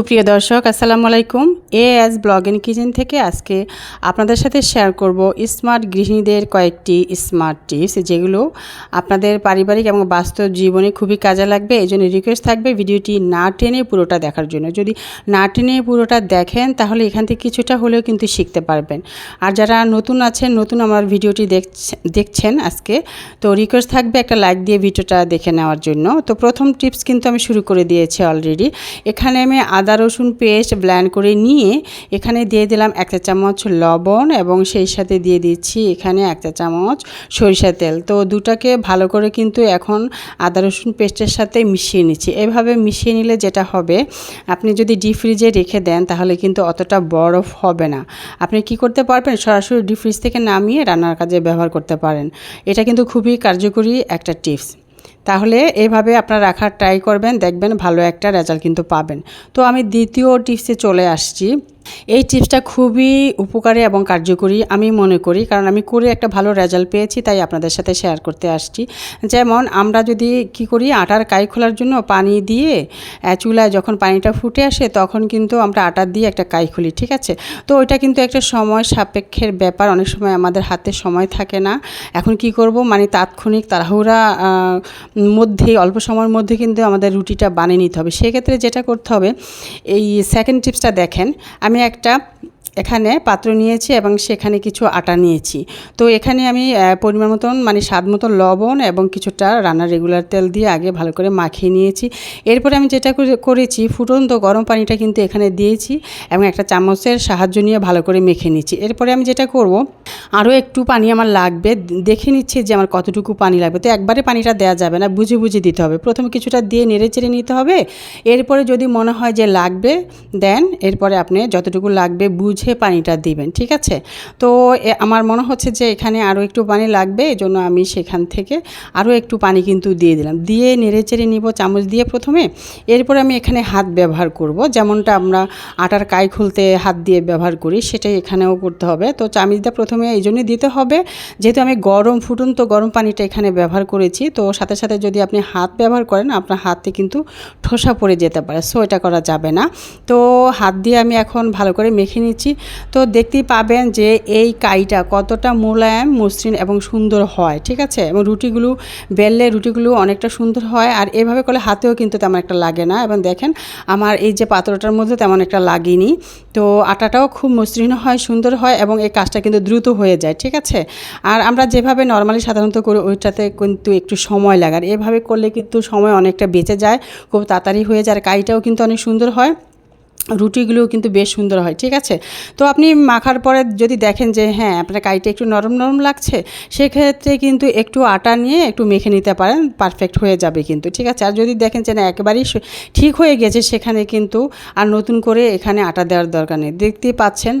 সুপ্রিয় দর্শক, আসসালামু আলাইকুম। A S blog in kitchen থেকে আজকে আপনাদের সাথে শেয়ার করব স্মার্ট গৃহিণীদের কয়েকটি স্মার্ট টিপস, যেগুলো আপনাদের পারিবারিক এবং বাস্তব জীবনে খুবই কাজে লাগবে। এই জন্য রিকোয়েস্ট থাকবে ভিডিওটি না টেনে পুরোটা দেখার জন্য। যদি না টেনে পুরোটা দেখেন, তাহলে এখান থেকে কিছুটা হলেও কিন্তু শিখতে পারবেন। আর যারা নতুন আছেন, নতুন আমার ভিডিওটি দেখছে- দেখছেন আজকে, তো রিকোয়েস্ট থাকবে একটা লাইক দিয়ে ভিডিওটা দেখে নেওয়ার জন্য। তো প্রথম টিপস কিন্তু আমি শুরু করে দিয়েছি অলরেডি এখানে আমি আদা রসুন পেস্ট ব্ল্যান্ড করে নিয়ে এখানে দিয়ে দিলাম এক চা চামচ লবণ এবং সেই সাথে দিয়ে দিচ্ছি এখানে এক চা চামচ সরিষা তেল। তো দুটাকে ভালো করে কিন্তু এখন আদা, রসুন পেস্টের সাথে মিশিয়ে নিচ্ছি। এভাবে মিশিয়ে নিলে যেটা হবে, আপনি যদি ডিপ ফ্রিজে রেখে দেন তাহলে কিন্তু অতটা বরফ হবে না। আপনি কি করতে পারবেন? সরাসরি ডিপ ফ্রিজ থেকে নামিয়ে রান্নার কাজে ব্যবহার করতে পারেন। এটা কিন্তু খুবই কার্যকরী একটা টিপস। তাহলে এভাবে আপনারা রাখার ট্রাই করবেন, দেখবেন ভালো একটা রেজাল্ট কিন্তু পাবেন। তো আমি দ্বিতীয় টিপসে চলে আসছি। এই টিপসটা খুবই উপকারী এবং কার্যকরী আমি মনে করি, কারণ আমি করে একটা ভালো রেজাল্ট পেয়েছি, তাই আপনাদের সাথে শেয়ার করতে আসছি। যেমন আমরা যদি কি করি, আটার কাই খোলার জন্য পানি দিয়ে চুলায় যখন পানিটা ফুটে আসে, তখন কিন্তু আমরা আটা দিয়ে একটা কাই খুলি, ঠিক আছে? তো ওইটা কিন্তু একটা সময় সাপেক্ষের ব্যাপার, অনেক সময় আমাদের হাতে সময় থাকে না। এখন কি করব মানে তাৎক্ষণিক তাড়াহুড়া মধ্যে, অল্প সময়ের মধ্যে কিন্তু আমাদের রুটিটা বানিয়ে নিতে হবে। সেক্ষেত্রে যেটা করতে হবে, এই সেকেন্ড টিপসটা দেখেন, আমি একটা এখানে পাত্র নিয়েছি এবং সেখানে কিছু আটা নিয়েছি। তো এখানে আমি পরিমাণ মতন মানে স্বাদ মতো লবণ এবং কিছুটা রান্নার রেগুলার তেল দিয়ে আগে ভালো করে মাখিয়ে নিয়েছি। এরপরে আমি যেটা করে- করেছি, ফুটন্ত গরম পানিটা কিন্তু এখানে দিয়েছি এবং একটা চামচের সাহায্য নিয়ে ভালো করে মেখে নিচ্ছি। এরপরে আমি যেটা করব, আরও একটু পানি আমার লাগবে। দেখে নিচ্ছি যে আমার কতটুকু পানি লাগবে। তো একবারে পানিটা দেওয়া যাবে না, বুঝে বুঝে দিতে হবে। প্রথমে কিছুটা দিয়ে নেড়ে চেড়ে নিতে হবে। এরপরে যদি মনে হয় যে লাগবে, দেন এরপরে আপনি যতটুকু লাগবে বুঝে পানিটা দিবেন, ঠিক আছে? তো আমার মনে হচ্ছে যে এখানে আরও একটু পানি লাগবে এই জন্য আমি সেখান থেকে আরও একটু পানি কিন্তু দিয়ে দিলাম। দিয়ে নেড়ে চেড়ে নিব চামচ দিয়ে প্রথমে। এরপরে আমি এখানে হাত ব্যবহার করব, যেমনটা আমরা আটার কাই খুলতে হাত দিয়ে ব্যবহার করি, সেটাই এখানেও করতে হবে। তো চামিচটা প্রথমে এই জন্যই দিতে হবে, যেহেতু আমি গরম ফুটুন তো গরম পানিটা এখানে ব্যবহার করেছি, তো সাথে সাথে যদি আপনি হাত ব্যবহার করেন, আপনার হাতে কিন্তু ঠোসা পড়ে যেতে পারে, সো এটা করা যাবে না। তো হাত দিয়ে আমি এখন ভালো করে মেখে নিচ্ছি তো দেখতেই পাবেন যে এই কাইটা কতটা মোলায়েম, মসৃণ এবং সুন্দর হয়, ঠিক আছে? এবং রুটিগুলো বেললে রুটিগুলো অনেকটা সুন্দর হয় আর এভাবে করলে হাতেও কিন্তু তেমন একটা লাগে না। এবং দেখেন, আমার এই যে পাত্রটার মধ্যে তেমন একটা লাগেনি। তো আটাটাও খুব মসৃণ হয়, সুন্দর হয় এবং এই কাজটা কিন্তু দ্রুত হয়ে যায়, ঠিক আছে? আর আমরা যেভাবে নর্মালি সাধারণত করি, ওইটাতে কিন্তু একটু সময় লাগার এভাবে করলে কিন্তু সময় অনেকটা বেঁচে যায়, খুব তাড়াতাড়ি হয়ে যায়। আর কাইটাও কিন্তু অনেক সুন্দর হয়। রুটিগুলোও কিন্তু বেশ সুন্দর হয়, ঠিক আছে? তো আপনি মাখার পরে যদি দেখেন যে হ্যাঁ আপনার কাইটা একটু নরম নরম লাগছে, সেক্ষেত্রে কিন্তু একটু আটা নিয়ে একটু মেখে নিতে পারেন পারফেক্ট হয়ে যাবে কিন্তু, ঠিক আছে? আর যদি দেখেন যে, না, একেবারেই ঠিক হয়ে গেছে, সেখানে কিন্তু আর নতুন করে এখানে আটা দেওয়ার দরকার নেই। দেখতেই পাচ্ছেন,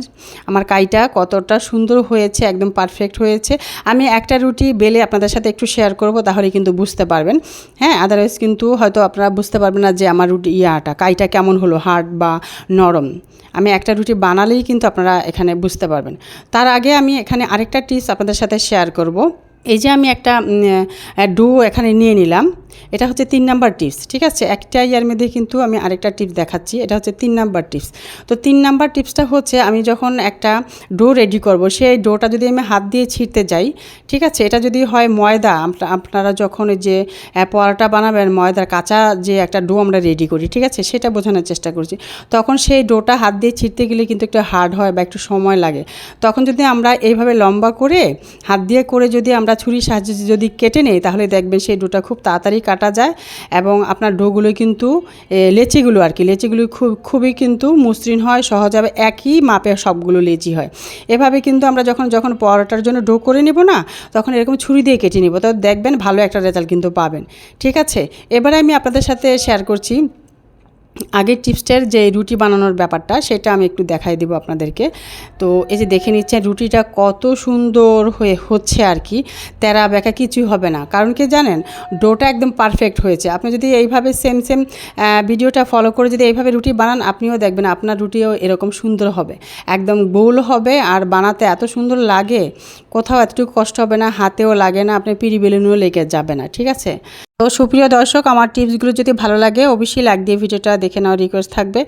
আমার কাইটা কতটা সুন্দর হয়েছে, একদম পারফেক্ট হয়েছে। আমি একটা রুটি বেলে আপনাদের সাথে একটু শেয়ার করব, তাহলে কিন্তু বুঝতে পারবেন। হ্যাঁ আদারওয়াইজ কিন্তু হয়তো আপনারা বুঝতে পারবেন না যে, আমার রুটি ইয়ে আটা কাইটা কেমন হলো, হার্ড বা নরম। আমি একটা রুটি বানালেই কিন্তু আপনারা এখানে বুঝতে পারবেন। তার আগে আমি এখানে আরেকটা টিপস আপনাদের সাথে শেয়ার করব। এই যে আমি একটা ডু এখানে নিয়ে নিলাম। এটা হচ্ছে তিন নাম্বার টিপস, ঠিক আছে? একটা ইয়ার মধ্যে কিন্তু আমি আরেকটা টিপস দেখাচ্ছি, এটা হচ্ছে তিন নাম্বার টিপস। তো তিন নাম্বার টিপসটা হচ্ছে আমি যখন একটা ডো রেডি করব, সেই ডোটা যদি আমি হাত দিয়ে ছিঁড়তে যাই, ঠিক আছে? এটা যদি হয় ময়দা আপনারা যখন যে পরোটা বানাবেন, ময়দার কাঁচা যে একটা ডো আমরা রেডি করি, ঠিক আছে? সেটা বোঝানোর চেষ্টা করছি। তখন সেই ডোটা হাত দিয়ে ছিঁড়তে গেলে কিন্তু একটু হার্ড হয় বা একটু সময় লাগে। তখন যদি আমরা এইভাবে লম্বা করে, হাত দিয়ে করে যদি আমরা ছুরির সাহায্যে যদি কেটে নেই, তাহলে দেখবেন সেই ডোটা খুব তাড়াতাড়ি কাটা যায় এবং আপনার ডোগুলো কিন্তু লেচিগুলো আর কি, লেচিগুলো খুব, খুবই কিন্তু মসৃণ হয় সহজভাবে একই মাপে সবগুলো লেচি হয়। এভাবে কিন্তু আমরা যখন যখন পরোটার জন্য ডো করে নেব না, তখন এরকম ছুরি দিয়ে কেটে নেব। তো দেখবেন ভালো একটা রেজাল্ট কিন্তু পাবেন। ঠিক আছে? এবারে আমি আপনাদের সাথে শেয়ার করছি আগের টিপসটার যে রুটি বানানোর ব্যাপারটা, সেটা আমি একটু দেখাই দেবো আপনাদেরকে। তো এই যে দেখে নিচ্ছেন রুটিটা কত সুন্দর হয়ে হচ্ছে আর কি, তেরা বেঁকা কিছুই হবে না। কারণ কি জানেন, ডোটা একদম পারফেক্ট হয়েছে। আপনি যদি এইভাবে সেম সেম ভিডিওটা ফলো করে যদি এইভাবে রুটি বানান, আপনিও দেখবেন আপনার রুটিও এরকম সুন্দর হবে। একদম গোল হবে আর বানাতে এত সুন্দর লাগে, কোথাও এতটুকু কষ্ট হবে না, হাতেও লাগে না, আপনি পিড়ি বেলুনও লেগে যাবে না, ঠিক আছে? তো সুপ্রিয় দর্শক, আমার টিপসগুলো যদি ভালো লাগে, অবশ্যই লাইক দিয়ে ভিডিওটা দেখে নেওয়ার রিকোয়েস্ট থাকবে।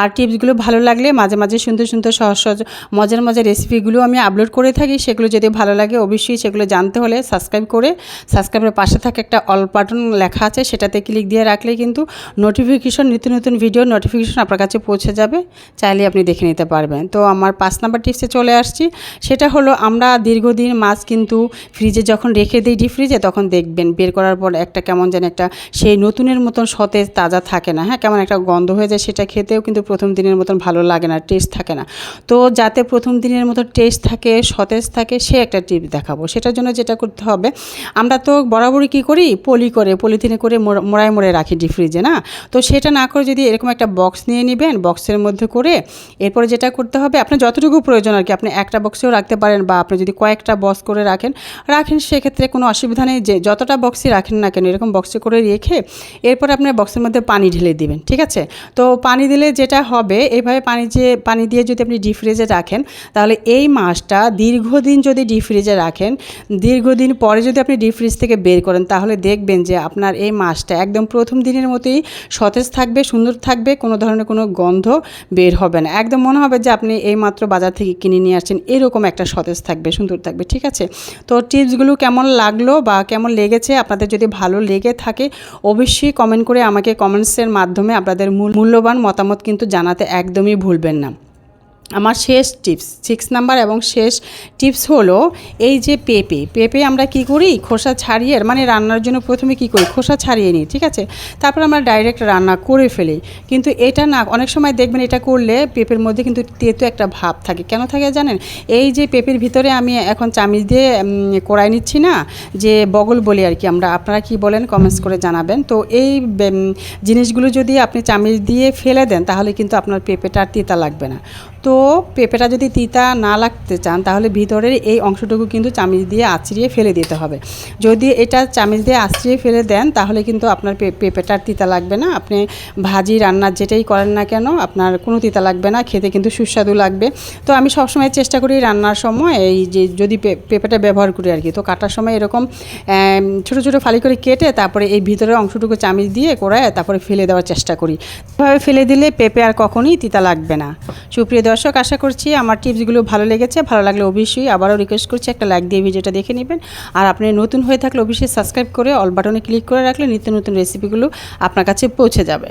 আর টিপসগুলো ভালো লাগলে মাঝে মাঝে সুন্দর সুন্দর সহজ সহজ মজার মজার রেসিপিগুলো আমি আপলোড করে থাকি। সেগুলো যদি ভালো লাগে, অবশ্যই সেগুলো জানতে হলে সাবস্ক্রাইব করে সাবস্ক্রাইবের পাশে থাকা একটা অল বাটন লেখা আছে, সেটাতে ক্লিক দিয়ে রাখলে কিন্তু নোটিফিকেশন নিত্য নতুন ভিডিও নোটিফিকেশন আপনার কাছে পৌঁছে যাবে। চাইলে আপনি দেখে নিতে পারবেন। তো আমার পাঁচ নাম্বার টিপসে চলে আসছি। সেটা হলো, আমরা দীর্ঘদিন মাছ কিন্তু ফ্রিজে যখন রেখে দিই ডিপ ফ্রিজে তখন দেখবেন, বের করার পর একটা কেমন যেন একটা সেই নতুনের মতন সতেজ তাজা থাকে না। হ্যাঁ কেমন একটা গন্ধ হয়ে যায় সেটা খেতেও কিন্তু প্রথম দিনের মতন ভালো লাগে না টেস্ট থাকে না। তো যাতে প্রথম দিনের মতো টেস্ট থাকে, সতেজ থাকে, সে একটা টিপ দেখাবো। সেটার জন্য যেটা করতে হবে, আমরা তো বরাবরই কী করি? পলি করে, পলিথিনে করে মোড়- মোড়ায় মোড়ে রাখি ডিপ ফ্রিজে না? তো সেটা না করে যদি এরকম একটা বক্স নিয়ে নেবেন বক্সের মধ্যে করে এরপরে যেটা করতে হবে, আপনার যতটুকু প্রয়োজন আর কি, আপনি একটা বক্সেও রাখতে পারেন বা আপনি যদি কয়েকটা বক্স করে রাখেন রাখেন সেক্ষেত্রে কোনো অসুবিধা নেই। যে যতটা বক্সই রাখেন না কেন, এরকম বক্সে করে রেখে এরপর আপনার বক্সের মধ্যে পানি ঢেলে দিবেন, ঠিক আছে? তো পানি দিলে যেটা হবে এইভাবে পানি যে, পানি দিয়ে যদি আপনি ডিপ ফ্রিজে রাখেন, তাহলে এই মাছটা দীর্ঘদিন যদি ডিপ ফ্রিজে রাখেন, দীর্ঘদিন পরে যদি আপনি ডিপ ফ্রিজ থেকে বের করেন, তাহলে দেখবেন যে আপনার এই মাছটা একদম প্রথম দিনের মতোই সতেজ থাকবে, সুন্দর থাকবে, কোনো ধরনের কোনো গন্ধ বের হবে না। একদম মনে হবে যে আপনি এই মাত্র বাজার থেকে কিনে নিয়ে আসছেন, এরকম একটা সতেজ থাকবে, সুন্দর থাকবে, ঠিক আছে? তো টিপসগুলো কেমন লাগল বা কেমন লেগেছে, আপনাদের যদি ভালো লেগে থাকে, অবশ্যই কমেন্ট করে আমাকে কমেন্টসের মাধ্যমে আপনাদের মূল্যবান মতামত কিন্তু জানাতে একদমই ভুলবেন না। আমার শেষ টিপস সিক্স নাম্বার এবং শেষ টিপস হলো এই যে পেঁপে পেঁপে আমরা কি করি? খোসা ছাড়িয়ে মানে রান্নার জন্য প্রথমে কি করি? খোসা ছাড়িয়ে নিই, ঠিক আছে? তারপর আমরা ডাইরেক্ট রান্না করে ফেলি। কিন্তু এটা না, অনেক সময় দেখবেন এটা করলে পেঁপের মধ্যে কিন্তু তেতো একটা ভাব থাকে। কেন থাকে জানেন? এই যে পেঁপের ভিতরে আমি এখন চামিচ দিয়ে কড়াই নিচ্ছি না, যে বগল বলি আর কি আমরা, আপনারা কি বলেন কমেন্টস করে জানাবেন। তো এই জিনিসগুলো যদি আপনি চামিচ দিয়ে ফেলে দেন, তাহলে কিন্তু আপনার পেঁপেটা আর তেতা লাগবে না। তো পেঁপেটা যদি তিতা না লাগতে চান, তাহলে ভিতরের এই অংশটুকু কিন্তু চামিচ দিয়ে আছড়িয়ে ফেলে দিতে হবে। যদি এটা চামিচ দিয়ে আছড়িয়ে ফেলে দেন, তাহলে কিন্তু আপনার পেঁপেটার তিতা লাগবে না। আপনি ভাজি, রান্না যেটাই করেন না কেন, আপনার কোনো তিতা লাগবে না, খেতে কিন্তু সুস্বাদু লাগবে। তো আমি সবসময় চেষ্টা করি রান্নার সময় এই যে যদি পেঁপেটা ব্যবহার করি আর কি, তো কাটার সময় এরকম ছোটো ছোটো ফালি করে কেটে তারপরে এই ভিতরের অংশটুকু চামিচ দিয়ে কড়ায় তারপরে ফেলে দেওয়ার চেষ্টা করি। এভাবে ফেলে দিলে পেঁপে আর কখনোই তিতা লাগবে না। সুপ্রিয় দর্শক, আশা করছি আমার টিপসগুলো ভালো লেগেছে। ভালো লাগলে অবশ্যই আবারও রিকোয়েস্ট করছি একটা লাইক দিয়ে ভিডিওটা দেখে নেবেন। আর আপনি নতুন হয়ে থাকলে অবশ্যই সাবস্ক্রাইব করে অল বাটনে ক্লিক করে রাখলে নিত্য নতুন রেসিপিগুলো আপনার কাছে পৌঁছে যাবে।